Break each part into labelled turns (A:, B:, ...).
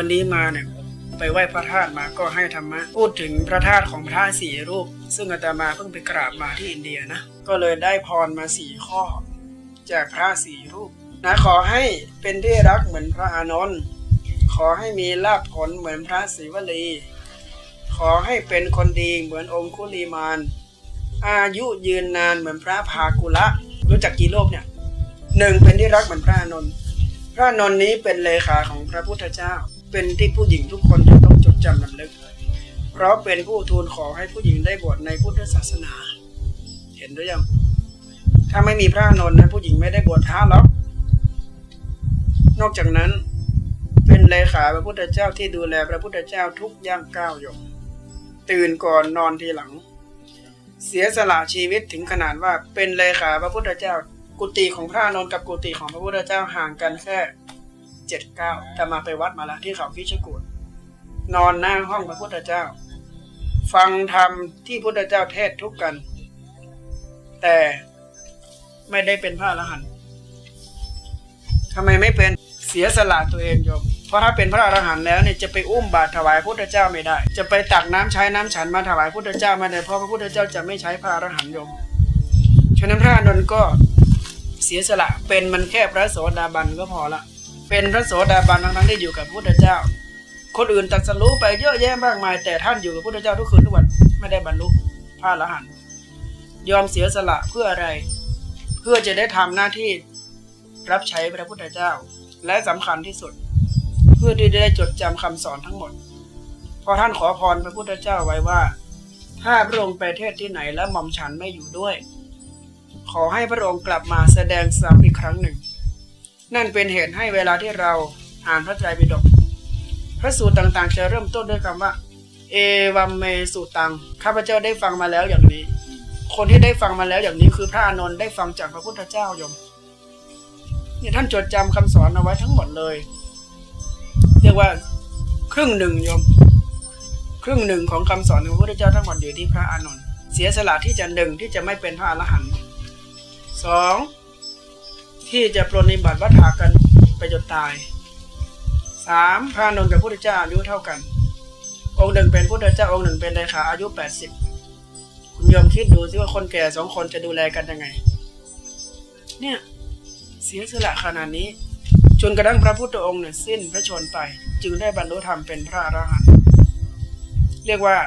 A: วันนี้มาเนี่ยไปไหว้พระธาตุมาก็ให้ธรรมะพูดถึงพระธาตุของพระสี่รูป ซึ่งอาตมาเพิ่งไปกราบมาที่อินเดียนะก็เลยได้พรมาสี่ข้อ จากพระสี่รูปนะขอให้เป็นที่รักเหมือนพระอานนท์ขอให้มีลาภผลเหมือนพระศิวลี ขอให้เป็นคนดีเหมือนองคุลีมานอายุยืนนานเหมือนพระภากุละ รู้จักกี่โลกเนี่ยหนึ่งเป็นที่รักเหมือนพระอานนท์พระอานนท์นี้เป็นเลขาของพระพุทธเจ้า เป็นที่ผู้หญิงทุกคนจะต้องจดจำลำลึก เพราะเป็นผู้ทูลขอให้ผู้หญิงได้บวชในพุทธศาสนา เห็นหรือยัง ถ้าไม่มีพระนนท์นะผู้หญิงไม่ได้บวชพระหรอก นอกจากนั้นเป็นเลขาพระพุทธเจ้าที่ดูแลพระพุทธเจ้าทุกย่างก้าวหยกตื่นก่อนนอนทีหลัง เสียสละชีวิตถึงขนาดว่าเป็นเลขาพระพุทธเจ้า กุฏิของพระนนท์กับกุฏิของพระพุทธเจ้าห่างกันแค่ เจ็ดเก้าแต่มาไปวัดมาแล้วที่เขาคิชกูดนอนหน้าห้องพระพุทธเจ้า ฟังธรรมที่พุทธเจ้าเทศทุกกัน แต่ไม่ได้เป็นพระอรหันต์ทำไมไม่เป็นเสียสละตัวเองโยม เพราะถ้าเป็นพระอรหันต์แล้วเนี่ยจะไปอุ้มบาตรถวายพุทธเจ้าไม่ได้ จะไปตักน้ำใช้น้ำฉันมาถวายพุทธเจ้าไม่ได้เพราะพระพุทธเจ้าจะไม่ใช้พระอรหันต์โยม ฉะนั้นพระอานนก็เสียสละเป็นมันแค่พระโสดาบันก็พอละ เป็นพระโสดาบันทั้งๆที่อยู่กับพระพุทธเจ้า คนอื่นตรัสรู้ไปเยอะแยะมากมาย แต่ท่านอยู่กับพระพุทธเจ้าทุกคืนทุกวันไม่ได้บรรลุพระอรหันยอมเสียสละเพื่ออะไร เพื่อจะได้ทำหน้าที่รับใช้พระพุทธเจ้า และสำคัญที่สุด เพื่อที่จะได้จดจำคำสอนทั้งหมด พอท่านขอพรพระพุทธเจ้าไว้ว่า ถ้าพระองค์ไปเทศที่ไหนและหม่อมฉันไม่อยู่ด้วย ขอให้พระองค์กลับมาแสดงซ้ำอีกครั้งหนึ่ง นั่นเป็นเหตุให้เวลาที่เราอ่านพระไตรปิฎกพระสูตรต่างๆ จะเริ่มต้นด้วยคำว่า เอวัมเมสุตังข้าพเจ้าได้ฟังมาแล้วอย่างนี้ คนที่ได้ฟังมาแล้วอย่างนี้คือพระอานนท์ได้ฟังจากพระพุทธเจ้ายมเนี่ยท่านจดจำคำสอนเอาไว้ทั้งหมดเลย เรียกว่าครึ่งหนึ่งยม ครึ่งหนึ่งของคำสอนของพระพุทธเจ้าทั้งหมดอยู่ที่พระอานนท์เสียสละที่จะหนึ่งที่จะไม่เป็นพระอรหันต์สอง ที่จะปรนนิบัติวัฏากันไปจนตายสามพระนนท์กับพุทธเจ้าอายุเท่ากัน องค์หนึ่งเป็นพุทธเจ้าองค์หนึ่งเป็นเลขาอายุแปดสิบคุณโยมคิดดูสิว่าคนแก่สองคนจะดูแลกันยังไง เนี่ยเสียสละขนาดนี้ จนกระทั่งพระพุทธองค์เนี่ยสิ้นพระชนไป จึงได้บรรลุธรรมเป็นพระอรหันต์เรียกว่า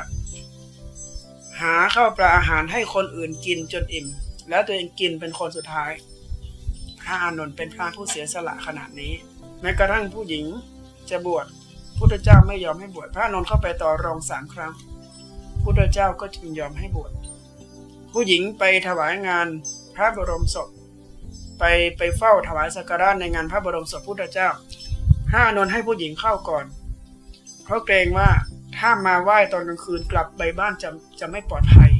A: หาข้าวปลาอาหารให้คนอื่นกินจนอิ่ม แล้วตัวเองกินเป็นคนสุดท้าย พระอานนท์เป็นพระผู้เสียสละขนาดนี้ แม้กระทั่งผู้หญิงจะบวชพุทธเจ้าไม่ยอมให้บวชพระอานนท์เข้าไปต่อรองสามครั้งพุทธเจ้าก็จึงยอมให้บวชผู้หญิงไปถวายงานพระบรมศพ ไปไปเฝ้าถวายสักการะในงานพระบรมศพพุทธเจ้าพระอานนท์ให้ผู้หญิงเข้าก่อน เพราะเกรงว่าถ้ามาไหว้ตอนกลางคืนกลับไปบ้านจะจะไม่ปลอดภัย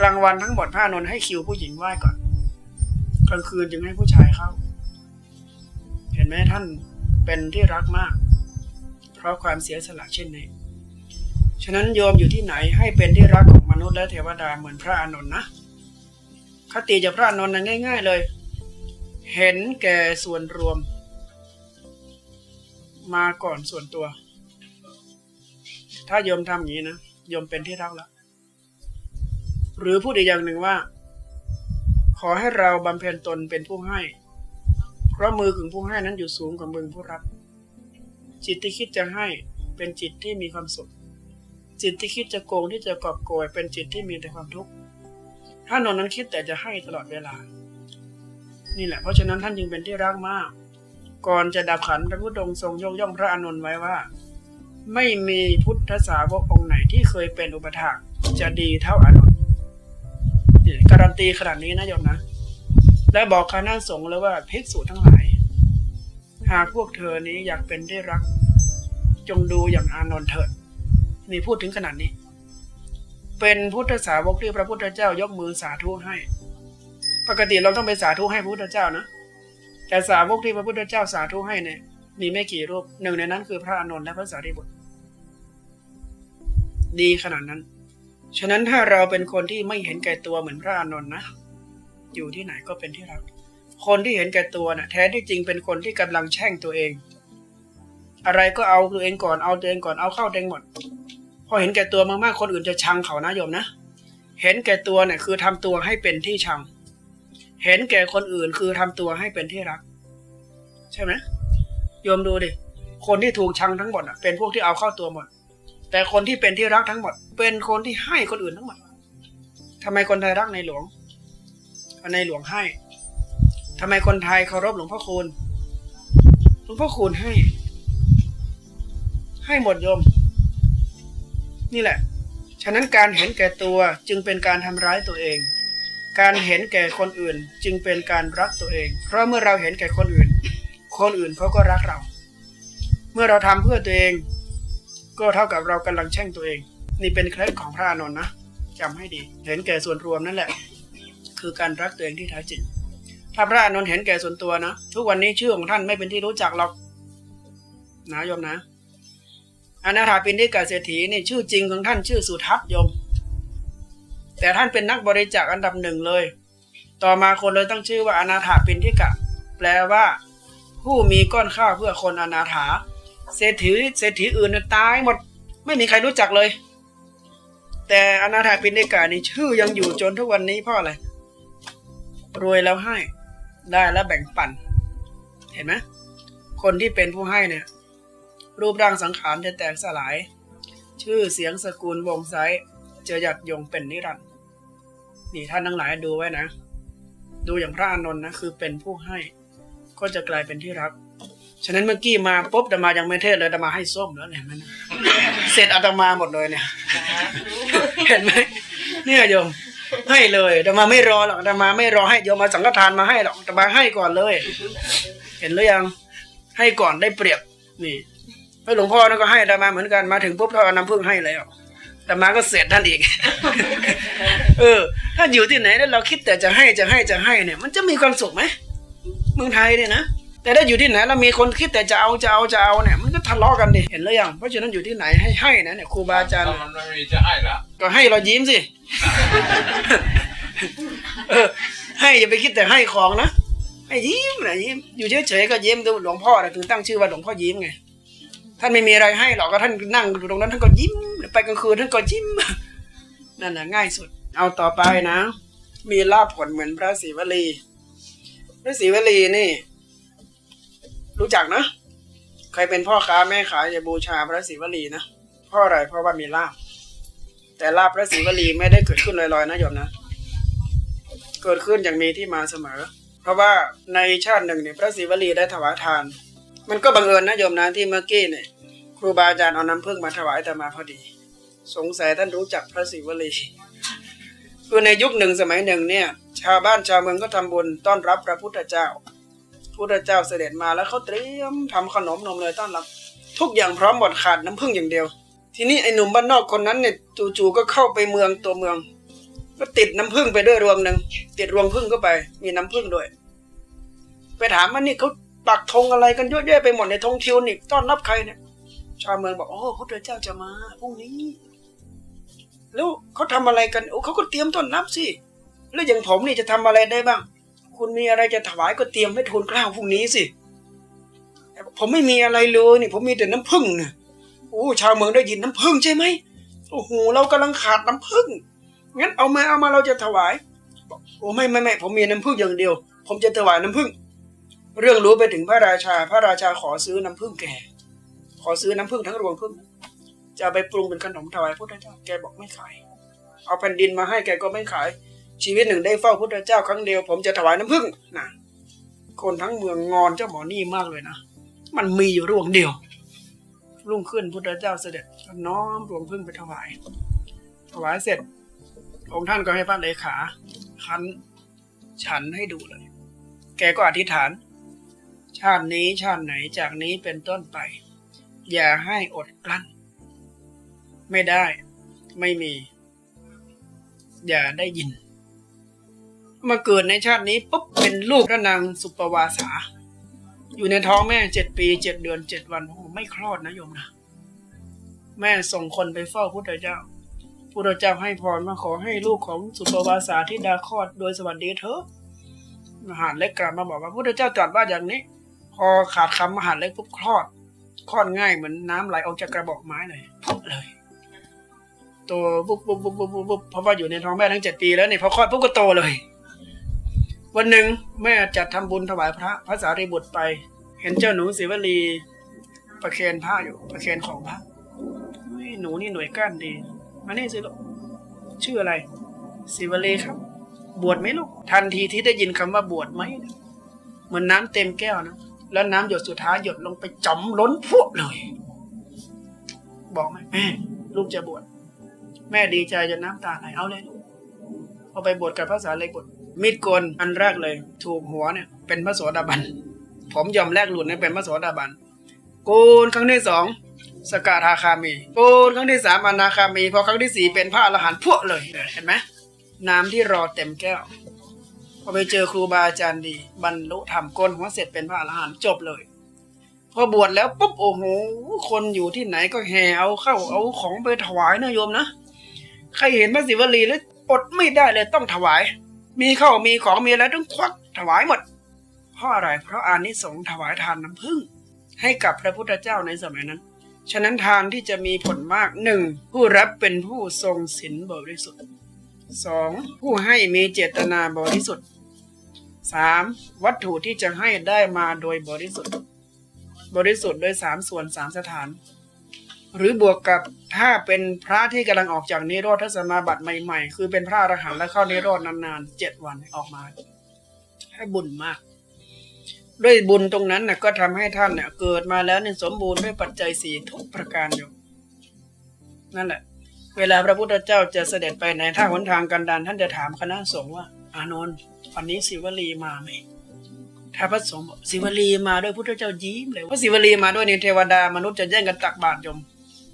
A: กลางวันทั้งหมดพระอานนท์ให้คิวผู้หญิงไหว้ก่อน กลางคืนจึงให้ผู้ชายเข้า เห็นไหมท่านเป็นที่รักมาก เพราะความเสียสละเช่นนี้ ฉะนั้นโยมอยู่ที่ไหนให้เป็นที่รักของมนุษย์และเทวดาเหมือนพระอานนท์นะ คติจากพระอานนท์นั้นง่าย ๆเลย เห็นแก่ส่วนรวม มาก่อนส่วนตัว ถ้าโยมทำอย่างนี้นะโยมเป็นที่รักแล้วหรือพูดอีกอย่างหนึ่งว่า ขอให้เราบำเพ็ญตนเป็นผู้ให้ เพราะมือของผู้ให้นั้นอยู่สูงกว่ามือผู้รับ จิตที่คิดจะให้เป็นจิตที่มีความสุข จิตที่คิดจะโกงที่จะกอบโกยเป็นจิตที่มีแต่ความทุกข์ถ้านนนั้นคิดแต่จะให้ตลอดเวลา นี่แหละเพราะฉะนั้นท่านจึงเป็นที่รักมาก ก่อนจะดับขันพระพุทธองค์ทรงยกย่องพระอานนท์ไว้ว่า ไม่มีพุทธสาวกองค์ไหนที่เคยเป็นอุปถากจะดีเท่าอานนท์ การันตีขนาดนี้นะโยมนะ และบอกคณะสงฆ์เลยว่าภิกษุทั้งหลาย หากพวกเธอนี้อยากเป็นที่รัก จงดูอย่างอานนท์เถิดนี่พูดถึงขนาดนี้ เป็นพุทธสาวกที่พระพุทธเจ้ายกมือสาธุให้ ปกติเราต้องไปสาธุให้พระพุทธเจ้านะ แต่สาวกที่พระพุทธเจ้าสาธุให้เนี่ยมีไม่กี่รูปหนึ่งในนั้นคือพระอานนท์และพระสารีบุตร ดีขนาดนั้น ฉะนั้นถ้าเราเป็นคนที่ไม่เห็นแก่ตัวเหมือนพระอานนท์นะ อยู่ที่ไหนก็เป็นที่รัก คนที่เห็นแก่ตัวนะ่ะ แท้ที่จริงเป็นคนที่กำลังแช่งตัวเอง อะไรก็เอาตัวเองก่อนเอาตัวเองก่อนเอาเข้าตัวเองหมด พอเห็นแก่ตัวมากๆคนอื่นจะชังเขานะโยมนะเห็นแก่ตัวเนี่ยคือทำตัวให้เป็นที่ชัง เห็นแก่คนอื่นคือทำตัวให้เป็นที่รัก ใช่ไหมโยมดูดิคนที่ถูกชังทั้งหมดอะเป็นพวกที่เอาเข้าตัวหมด แต่คนที่เป็นที่รักทั้งหมด เป็นคนที่ให้คนอื่นทั้งหมดทำไมคนไทยรักในหลวงในหลวงให้ทำไมคนไทยเคารพหลวงพ่อคูณหลวงพ่อคูณให้ ให้หมดโยม นี่แหละ ฉะนั้นการเห็นแก่ตัวจึงเป็นการทำร้ายตัวเอง การเห็นแก่คนอื่นจึงเป็นการรักตัวเอง เพราะเมื่อเราเห็นแก่คนอื่น คนอื่นเขาก็รักเรา เมื่อเราทำเพื่อตัวเอง ก็เท่ากับเรากำลังแช่งตัวเอง นี่เป็นเคล็ดของพระอานนท์นะจำให้ดี เห็นแก่ส่วนรวมนั่นแหละ คือการรักตัวเองที่แท้จริง ถ้าพระอานนท์เห็นแก่ส่วนตัวนะ ทุกวันนี้ชื่อของท่านไม่เป็นที่รู้จักหรอกนะโยมนะอนาถาปินทิกาเศรษฐีนี่ชื่อจริงของท่านชื่อสุทัศน์โยม แต่ท่านเป็นนักบริจาคอันดับหนึ่งเลย ต่อมาคนเลยตั้งชื่อว่าอนาถาปินทิกะ แปลว่า ผู้มีก้อนข้าวเพื่อคนอนาถา เศรษฐีเศรษฐีอื่นน่ะตายหมด ไม่มีใครรู้จักเลย แต่อนาถาปินิกะนี่ชื่อยังอยู่จนทุกวันนี้เพราะอะไรรวยแล้วให้ ได้แล้วแบ่งปัน เห็นไหมคนที่เป็นผู้ให้เนี่ย รูปร่างสังขารจะแตกสลาย ชื่อเสียงสกุลวงไซจะหยัดยงเป็นนิรันดร์นี่ท่านทั้งหลายดูไว้นะ ดูอย่างพระอานนท์นะคือเป็นผู้ให้ ก็จะกลายเป็นที่รัก ฉะนั้นเมื่อกี้มาปุ๊บอาตมายังไม่เทศเลยอาตมาให้ส้มแล้วเนี่ยมันนะเสร็จอาตมาหมดเลยเนี่ย เห็นไหมเนี่ยโยมให้เลยอาตมาไม่รอหรอกอาตมาไม่รอให้โยมมาสังฆทานมาให้หรอกอาตมาให้ก่อนเลย เห็นหรือยังให้ก่อนได้เปรียบนี่แล้วหลวงพ่อนั่นก็ให้อาตมาเหมือนกันมาถึงปุ๊บท่านเอาน้ำผึ้งให้แล้วอาตมาก็เสร็จท่านอีก เออ ถ้าอยู่ที่ไหนแล้วเราคิดแต่จะให้จะให้จะให้เนี่ย มันจะมีความสุขไหมเมืองไทยเนี่ยนะ แต่ถ้าอยู่ที่ไหนเรามีคนคิดแต่จะเอาจะเอาจะเอาเนี่ยมันก็ทะเลาะกันดิเห็นหรือยังเพราะฉะนั้นอยู่ที่ไหนให้ให้นะเนี่ยครูบาอาจารย์
B: ถ้ามันไม่มีจะให้ละ
A: ก็ให้เรายิ้มสิเออให้อย่าไปคิดแต่ให้ของนะให้ยิ้มนะยิ้มอยู่เฉยๆก็ยิ้มดูหลวงพ่อนะถึงตั้งชื่อว่าหลวงพ่อยิ้มไงท่านไม่มีอะไรให้หรอกก็ท่านนั่งอยู่ตรงนั้นท่านก็ยิ้มไปกลางคืนท่านก็ยิ้มนั่นน่ะง่ายสุด เอาต่อไปนะ มีลาบผลเหมือนพระศรีวลีพระศรีวลีนี่ รู้จักนะ ใครเป็นพ่อค้าแม่ขายจะบูชาพระศรีวลีนะ เพราะอะไรเพราะว่ามีลาบแต่ลาบพระศรีวลีไม่ได้เกิดขึ้นลอยๆนะโยมนะ เกิดขึ้นอย่างมีที่มาเสมอ เพราะว่าในชาติหนึ่งเนี่ยพระศรีวลีได้ถวายทาน มันก็บังเอิญนะโยมนะที่เมื่อกี้เนี่ยครูบาอาจารย์เอาน้ำผึ้งมาถวายแต่มาพอดี สงสัยท่านรู้จักพระศรีวลีคือในยุคหนึ่งสมัยหนึ่งเนี่ย ชาวบ้านชาวเมืองก็ทำบุญต้อนรับพระพุทธเจ้า พุทธเจ้าเสด็จมาแล้วเขาเตรียมทำขนมนมเลยต้อนรับ ทุกอย่างพร้อมหมดขาดน้ำผึ้งอย่างเดียว ทีนี้ไอ้หนุ่มบ้านนอกคนนั้นเนี่ยจู่ๆก็เข้าไปเมืองตัวเมือง ก็ติดน้ำผึ้งไปด้วยรวงหนึ่งติดรวงผึ้งเข้าไป มีน้ำผึ้งด้วย ไปถามว่านี่เขาปักธงอะไรกันเยอะแยะไปหมดในธงทิวนี่ต้อนรับใครเนี่ยชาวเมืองบอกโอ้พระเจ้าจะมาพรุ่งนี้ แล้วเขาทำอะไรกันโอ้เขาก็เตรียมต้อนรับสิแล้วอย่างผมนี่จะทำอะไรได้บ้าง คุณมีอะไรจะถวายก็เตรียมให้ทูลกล้าวพรุ่งนี้สิ ผมไม่มีอะไรเลยนี่ ผมมีแต่น้ำผึ้งเนี่ยโอ้ชาวเมืองได้ยินน้ำผึ้งใช่ไหมโอ้โหเรากำลังขาดน้ำผึ้งงั้นเอามาเอามาเราจะถวายโอ้ไม่ไม่ไม่ผมมีน้ำผึ้งอย่างเดียว ผมจะถวายน้ำผึ้งเรื่องรู้ไปถึงพระราชา พระราชาขอซื้อน้ำผึ้งแกขอซื้อน้ำผึ้งทั้งรวงผึ้งจะไปปรุงเป็นขนมถวายพระเจ้าแกบอกไม่ขาย เอาแผ่นดินมาให้แกก็ไม่ขาย ชีวิตหนึ่งได้เฝ้าพุทธเจ้าครั้งเดียว ผมจะถวายน้ำผึ้งนะคนทั้งเมืองงอนเจ้าหมอนี่มากเลยนะมันมีอยู่รวงเดียว รุ่งขึ้นพุทธเจ้าเสด็จน้อมรวงผึ้งไปถวาย ถวายเสร็จ องค์ท่านก็ให้พระเลขาคันฉันให้ดูเลย แกก็อธิษฐาน ชาตินี้ชาติไหนจากนี้เป็นต้นไป อย่าให้อดกลั้น ไม่ได้ ไม่มี อย่าได้ยิน มาเกิดในชาตินี้ปุ๊บเป็นลูกพระนางสุปวาสา อยู่ในท้องแม่เจ็ดปีเจ็ดเดือนเจ็ดวันโอ้ไม่คลอดนะโยมนะแม่ส่งคนไปเฝ้าพุทธเจ้าพุทธเจ้าให้พรมาขอให้ลูกของสุปวาสาที่ดาคลอดโดยสวัสดีเถอะมหาเล็กกลับมาบอกว่าพุทธเจ้าตรัสว่าอย่างนี้ พอขาดคำมหาเล็กปุ๊บคลอดคลอดง่ายเหมือนน้ำไหลออกจากกระบอกไม้เลยปุ๊บเลยตปุ๊บปุ๊บปุ๊บปุ๊บปุ๊บปุ๊บเพราะว่าอยู่ในท้องแม่ทั้งเจ็ดปีแล้วเนี่ยพอคลอดปุ๊บก็โตเลย วันหนึ่งแม่จัดทำบุญถวายพระพระสารีบุตรไป เห็นเจ้าหนูศิวลีประเคนผ้าอยู่ประเคนของพระหนูนี่หน่วยก้านดี มานี่สิลูกชื่ออะไรศิวลีครับ บวชไหมลูกทันทีที่ได้ยินคำว่าบวชไหมเหมือนน้ำเต็มแก้วนะแล้วน้ำหยดสุดท้ายหยดลงไปจอมล้นพวกเลย บอกไหมแม่ลูกจะบวชแม่ดีใจจนน้ำตาไหลเอาเลยลูกเอาไปบวชกับพระสารีบุตร มีดโกนอันแรกเลย ถูกหัวเนี่ยเป็นพระโสดาบัน ผมยอมแลกหลุดเนี่ยเป็นพระโสดาบัน โกนครั้งที่สองสกทาคามี โกนครั้งที่สามอนาคามี พอครั้งที่สี่เป็นพระอรหันต์พวกเลยเห็นไหมน้ำที่รอเต็มแก้วพอไปเจอครูบาอาจารย์ดี บรรลุธรรมโกนหัวเสร็จเป็นพระอรหันต์จบเลยพอบวชแล้วปุ๊บโอ้โหคนอยู่ที่ไหนก็แห่เอาเข้าเอาของไปถวายนะโยมนะ ใครเห็นพระศิวลีแล้วอดไม่ได้เลยต้องถวาย มีข้าวมีของมีอะไรต้องควักถวายหมด เพราะอะไร เพราะอานิสงส์ถวายทานน้ำผึ้งให้กับพระพุทธเจ้าในสมัยนั้น ฉะนั้นทานที่จะมีผลมากหนึ่งผู้รับเป็นผู้ทรงศีลบริสุทธิ์สองผู้ให้มีเจตนาบริสุทธิ์สามวัตถุที่จะให้ได้มาโดยบริสุทธิ์ บริสุทธิ์โดยสามส่วนสามสถาน หรือบวกกับถ้าเป็นพระที่กำลังออกจากนิโรธสมาบัติใหม่ๆ คือเป็นพระอรหันต์และเข้านิโรธนานๆเจ็ดวันออกมาให้บุญมาก ด้วยบุญตรงนั้นน่ะก็ทำให้ท่านเนี่ยเกิดมาแล้วเนี่ยสมบูรณ์ด้วยปัจจัยสี่ทุกประการอยู่ นั่นแหละ เวลาพระพุทธเจ้าจะเสด็จไปในท่าหนทางกันดารท่านจะถามคณะสงฆ์ว่า อานนท์วันนี้ศิวลีมาไหมถ้าพระสงฆ์บอกศิวลีมาด้วยพุทธเจ้ายิ้มเลยว่าศิวลีมาด้วยเนี่ยเทวดามนุษย์จะแย่งกันตักบาตรโยม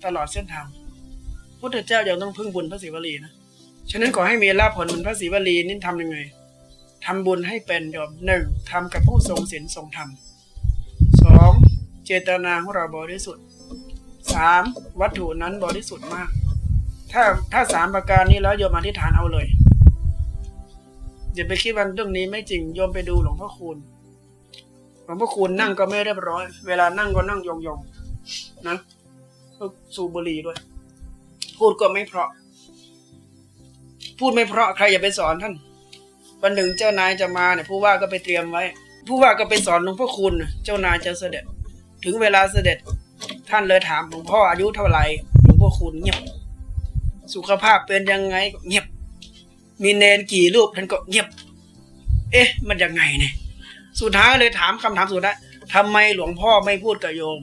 A: ตลอดเส้นทางพุทธเจ้ายังต้องพึ่งบุญพระศิวลีนะฉะนั้นขอให้มีลาภผลเหมือนพระศิวลีนี่ทำยังไงทำบุญให้เป็นโยมหนึ่งทำกับผู้ทรงศีลทรงธรรมสองเจตนาของเราบริสุทธิ์สามวัตถุนั้นบริสุทธิ์มาก ถ้าถ้าสามประการนี้แล้วโยมอธิษฐานเอาเลยอย่าไปคิดว่าเรื่องนี้ไม่จริงโยมไปดูหลวงพ่อคูณหลวงพ่อคูณนั่งก็ไม่เรียบร้อย เวลานั่งก็นั่งยองๆนะ สูบบุหรี่ด้วย พูดก็ไม่เพราะ พูดไม่เพราะใครอย่าไปสอนท่าน วันหนึ่งเจ้านายจะมาเนี่ยผู้ว่าก็ไปเตรียมไว้ ผู้ว่าก็ไปสอนหลวงพ่อคุณ เจ้านายจะเสด็จ ถึงเวลาเสด็จ ท่านเลยถามหลวงพ่ออายุเท่าไหร่หลวงพ่อคุณเงียบ สุขภาพเป็นยังไงเงียบ มีเนนกี่รูปท่านก็เงียบ เอ๊ะ มันยังไงเนี่ย สุดท้ายเลยถามคำถามสุดท้ายทำไมหลวงพ่อไม่พูดกับโยม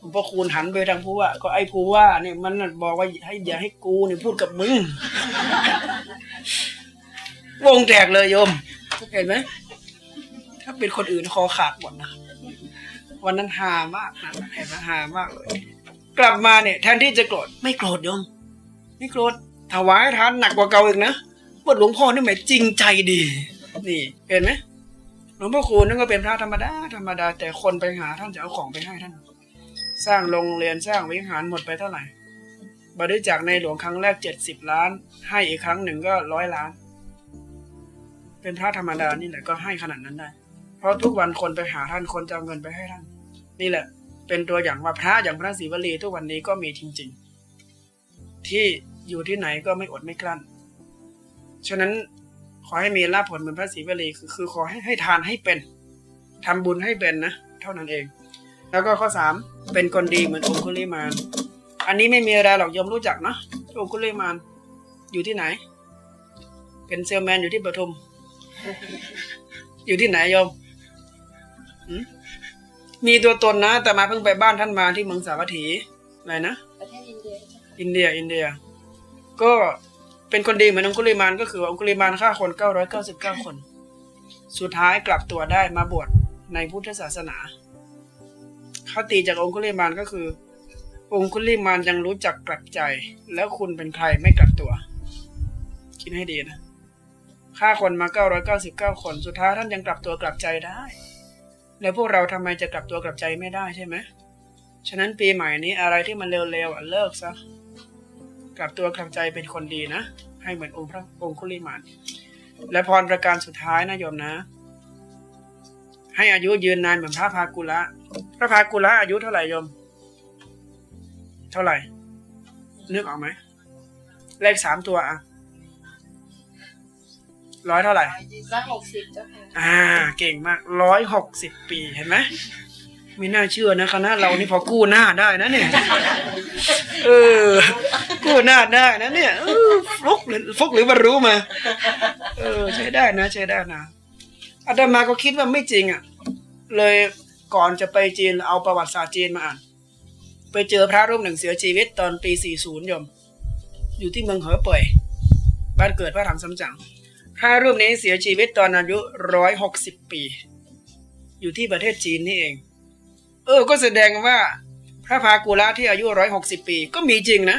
A: หลวงพ่อคูณหันไปทางผู้ว่า ก็ไอ้ผู้ว่าเนี่ยมันบอกว่าให้อย่าให้กูเนี่ยพูดกับมึง วงแตกเลยโยม เห็นไหม ถ้าเป็นคนอื่นคอขาดหมดนะวันนั้นหามากนะเห็นไหมหามากเลย กลับมาเนี่ยแทนที่จะโกรธไม่โกรธโยม ไม่โกรธถวายทานหนักกว่าเก่าอีกนะว่าหลวงพ่อนี่หมายจริงใจดี นี่ เห็นไหมหลวงพ่อคูณนั่นก็เป็นพระธรรมดาธรรมดา แต่คนไปหาท่านจะเอาของไปให้ท่าน สร้างโรงเรียนสร้างวิหารหมดไปเท่าไหร่ บริจาคในหลวงครั้งแรกเจ็ดสิบล้าน ให้อีกครั้งหนึ่งก็ร้อยล้าน เป็นพระธรรมดานี่แหละก็ให้ขนาดนั้นได้ เพราะทุกวันคนไปหาท่านคนจะเอาเงินไปให้ท่าน นี่แหละ เป็นตัวอย่างว่าพระอย่างพระศรีวลีทุกวันนี้ก็มีจริง ๆ ที่อยู่ที่ไหนก็ไม่อดไม่กลั้น ฉะนั้นขอให้มีลาภผลเหมือนพระศรีวลีคือขอให้ให้ทานให้เป็นทำบุญให้เป็นนะ เท่านั้นเอง แล้วก็ข้อสามเป็นคนดีเหมือนองคุลิมาน อันนี้ไม่มีอะไรหรอกโยมรู้จักเนอะองคุลิมานอยู่ที่ไหน เป็นเซลแมนอยู่ที่ปทุม อยู่ที่ไหนโยมหืมมีตัวตนนะ แต่มาเพิ่งไปบ้านท่านมาที่เมืองสาวัตถีอะไรนะ
B: ประเทศอินเดีย
A: อินเดียอินเดีย ก็เป็นคนดีเหมือนองคุลิมานก็คือองคุลิมานฆ่าคน999คน สุดท้ายกลับตัวได้มาบวชในพุทธศาสนา คติจากองคุลิมานก็คือ องคุลิมานยังรู้จักกลับใจ แล้วคุณเป็นใครไม่กลับตัว คิดให้ดีนะฆ่าคนมา999คนสุดท้ายท่านยังกลับตัวกลับใจได้ แล้วพวกเราทำไมจะกลับตัวกลับใจไม่ได้ใช่ไหมฉะนั้นปีใหม่นี้อะไรที่มันเร็วๆอะเลิกซะกลับตัวกลับใจเป็นคนดีนะให้เหมือนองค์พระองคุลิมานและพรประการสุดท้ายนะโยมนะ ให้อายุยืนนานเหมือนพระพากุละพระพากุละอายุเท่าไหร่โยม เท่าไหร่นึกออกไหมเลขสามตัวอะร้อยเท่าไหร่
B: ร้อยหกสิบเจ้าค่ะ
A: อ่า เก่งมากร้อยหกสิบปีเห็นไหมไม่น่าเชื่อนะคณะเรานี่พอกู้หน้าได้นะเนี่ยเออกู้หน้าได้นะเนี่ยเออฟุกหรือฟุกหรือมารู้มา เออ ใช้ได้นะ ใช้ได้นะอาตมาก็คิดว่าไม่จริงอะ เลยก่อนจะไปจีนเอาประวัติศาสตร์จีนมาอ่าน ไปเจอพระรูปหนึ่งเสียชีวิตตอนปี 40โยม อยู่ที่เมืองเหอเป่ยบ้านเกิดพระถังสำจังพระรูปนี้เสียชีวิตตอนอายุร้อยหกสิบปี อยู่ที่ประเทศจีนนี่เอง เออ ก็แสดงว่า พระพากุละที่อายุร้อยหกสิบปี ก็มีจริงนะ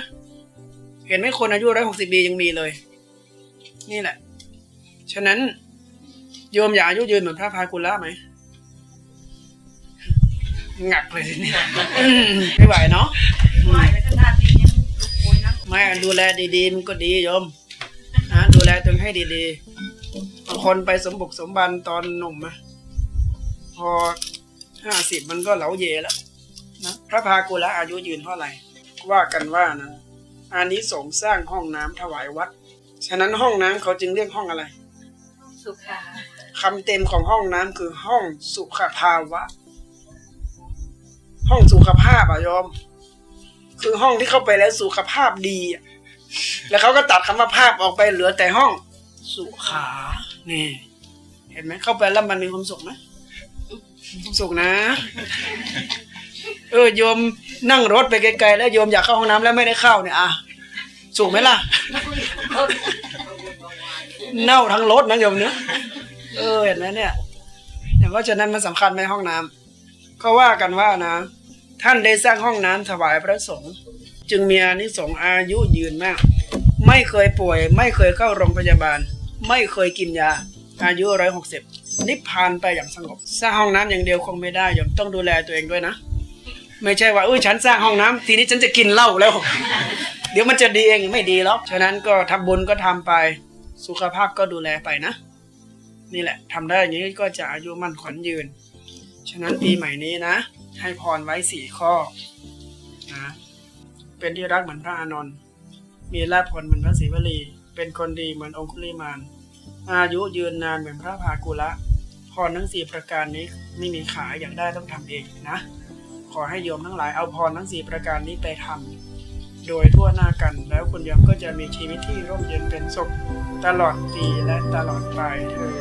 A: เห็นไหมคนอายุร้อยหกสิบปียังมีเลย นี่แหละ ฉะนั้นโยมอยากอายุยืนเหมือนพระพากุละไหม งักเลยทีเนี่ยอืมไม่ไหวเนาะ
B: ไหวไปขนาดนี้ยังโวยนะ
A: ไม่ดูแลดีๆ มันก็ดีโยมนะดูแลตัวเองให้ดีๆบางคนไปสมบุกสมบันตอนหนุ่มอะพอห้าสิบมันก็เหลาเยแล้วนะพระพากุละอายุยืนเท่าไหร่ว่ากันว่านะอานิสงส์สร้างห้องน้ำถวายวัด ฉะนั้นห้องน้ำเขาจึงเรียกห้องอะไร
B: สุขา
A: คำเต็มของห้องน้ำคือห้องสุขภาวะ ห้องสุขภาพอะโยมคือห้องที่เข้าไปแล้วสุขภาพดีอะแล้วเขาก็ตัดคำว่าภาพออกไปเหลือแต่ห้องสุขา นี่ เห็นไหมเข้าไปแล้วมันมีความสุขไหมความสุขนะ เออโยมนั่งรถไปไกลๆแล้วโยมอยากเข้าห้องน้ำแล้วไม่ได้เข้าเนี่ยอะสุขไหมล่ะ เน่าทั้งรถนะโยมเนื้อะเออเห็นไหมเนี่ยแต่ว่าะฉะนั้นมันสำคัญไหมห้องน้ำก็ว่ากันว่านะ ท่านได้สร้างห้องน้ำถวายพระสงฆ์จึงมีอานิสงส์อายุยืนมาก ไม่เคยป่วย ไม่เคยเข้าโรงพยาบาล ไม่เคยกินยา อายุร้อยหกสิบนิพพานไปอย่างสงบ สร้างห้องน้ำอย่างเดียวคงไม่ได้ยมต้องดูแลตัวเองด้วยนะ ไม่ใช่ว่าอุ้ยฉันสร้างห้องน้ำทีนี้ฉันจะกินเหล้าแล้ว เดี๋ยวมันจะดีเองไม่ดีหรอกฉะนั้นก็ทำบุญก็ทำไปสุขภาพก็ดูแลไปนะ นี่แหละทำได้อย่างนี้ก็จะอายุมั่นขวัญยืน ฉะนั้นปีใหม่นี้นะ ให้พรไว้สี่ข้อนะเป็นที่รักเหมือนพระอานนท์มีลาภผลเหมือนพระศรีวลี เป็นคนดีเหมือนองคุลิมาน อายุยืนนานเหมือนพระภากุละพรทั้งสี่ประการนี้ไม่มีขายอยากได้ต้องทำเองนะ ขอให้โยมทั้งหลายเอาพรทั้งสี่ประการนี้ไปทำโดยทั่วหน้ากันแล้วคุณโยมก็จะมีชีวิตที่ร่มเย็นเป็นสุขตลอดปีและตลอดไปเธอ